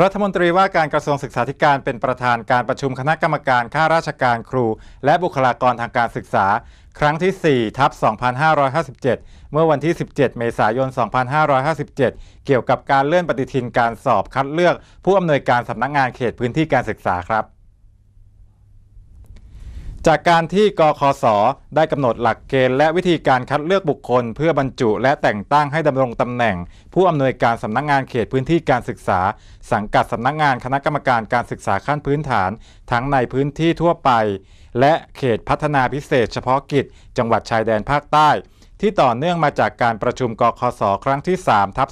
รัฐมนตรีว่าการกระทรวงศึกษาธิการเป็นประธานการประชุมคณะกรรมการข้าราชการครู และบุคลากรทางการศึกษา ครั้งที่4ทับ2557 เมื่อวันที่ 17 เมษายน 2557 เกี่ยวกับการเลื่อนปฏิทินการสอบคัดเลือก ผู้อำนวยการสำนักงานเขตพื้นที่การศึกษาครับ จากการที่กคสได้กำหนดหลักเกณฑ์และวิธีการคัดเลือกบุคคล เพื่อบรรจุและแต่งตั้งให้ดำรงตำแหน่ง ผู้อำนวยการสำนักงานเขตพื้นที่การศึกษา สังกัดสำนักงานคณะกรรมการการศึกษาขั้นพื้นฐาน ทั้งในพื้นที่ทั่วไป และเขตพัฒนาพิเศษ เฉพาะกิจ จังหวัดชายแดนภาคใต้ ที่ต่อเนื่องมาจากการประชุมกคสครั้งที่3ทับ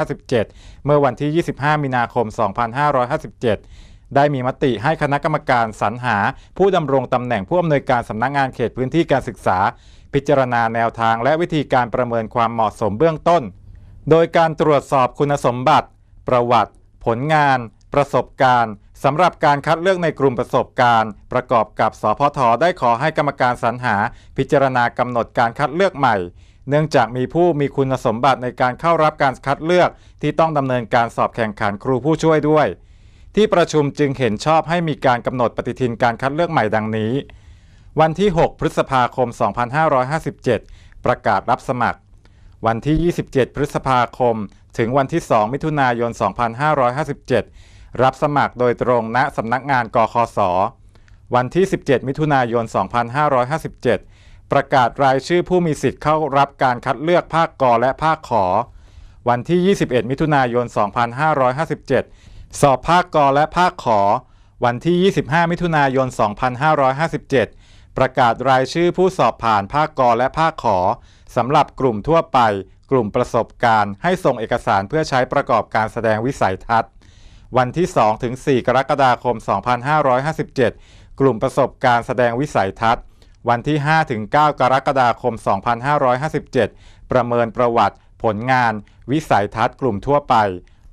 2557 เมื่อวันที่ 25 มีนาคม 2557 ได้มีมติให้คณะกรรมการสรรหา ผู้ดำรงตำแหน่งผู้อำนวยการสำนักงงานเขตพื้นที่การศึกษา พิจารณาแนวทางและวิธีการประเมินความเหมาะสมเบื้องต้น โดยการตรวจสอบคุณสมบัติ ประวัติ ผลงาน ประสบการณ์สำหรับการคัดเลือกในกลุ่มประสบการณ์ ประกอบกับสพทได้ขอให้กรรมการสรรหา พิจารณากำหนดการคัดเลือกใหม่เนื่องจากมีผู้มีคุณสมบัติในการเข้ารับการคัดเลือกที่ต้องดำเนินการสอบแข่งขันครูผู้ช่วยด้วย ที่ประชุมจึงเห็นชอบให้มีการกำหนดปฏิทินการคัดเลือกใหม่ดังนี้ วันที่ 6 พฤษภาคม 2557 ประกาศรับสมัคร วันที่ 27 พฤษภาคม ถึงวันที่ 2 มิถุนายน 2557 รับสมัครโดยตรงณสำนักงานกคสวันที่ 17 มิถุนายน 2557 ประกาศรายชื่อผู้มีสิทธิ์เข้ารับการคัดเลือกภาคกและภาคขอ วันที่ 21 มิถุนายน 2557 สอบภาคกและภาคขอ วันที่ 25 มิถุนายน 2557 ประกาศรายชื่อผู้สอบผ่านภาคกและภาคขอสำหรับกลุ่มทั่วไป กลุ่มประสบการณ์ ให้ส่งเอกสารเพื่อใช้ประกอบการแสดงวิสัยทัศน์ วันที่ 2 ถึง 4 กรกฎาคม 2557 กลุ่มประสบการณ์แสดงวิสัยทัศน์ วันที่ 5 ถึง 9 กรกฎาคม 2557 ประเมินประวัติ ผลงาน วิสัยทัศน์กลุ่มทั่วไป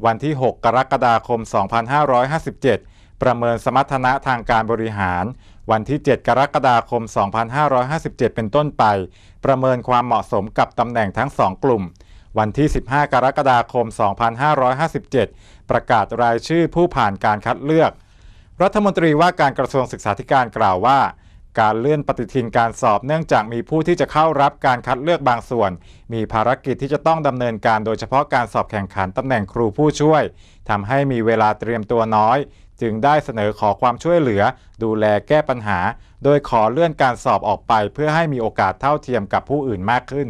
วันที่ 6 กรกฎาคม 2557 ประเมินสมรรถนะทางการบริหาร วันที่ 7 กรกฎาคม 2557 เป็นต้นไป ประเมินความเหมาะสมกับตำแหน่งทั้ง2กลุ่ม วันที่ 15 กรกฎาคม 2557 ประกาศรายชื่อผู้ผ่านการคัดเลือก รัฐมนตรีว่าการกระทรวงศึกษาธิการกล่าวว่า การเลื่อนปฏิทินการสอบเนื่องจากมีผู้ที่จะเข้ารับการคัดเลือกบางส่วน มีภารกิจที่จะต้องดำเนินการโดยเฉพาะการสอบแข่งขันตำแหน่งครูผู้ช่วยทำให้มีเวลาเตรียมตัวน้อย จึงได้เสนอขอความช่วยเหลือ ดูแลแก้ปัญหา โดยขอเลื่อนการสอบออกไป เพื่อให้มีโอกาสเท่าเทียมกับผู้อื่นมากขึ้น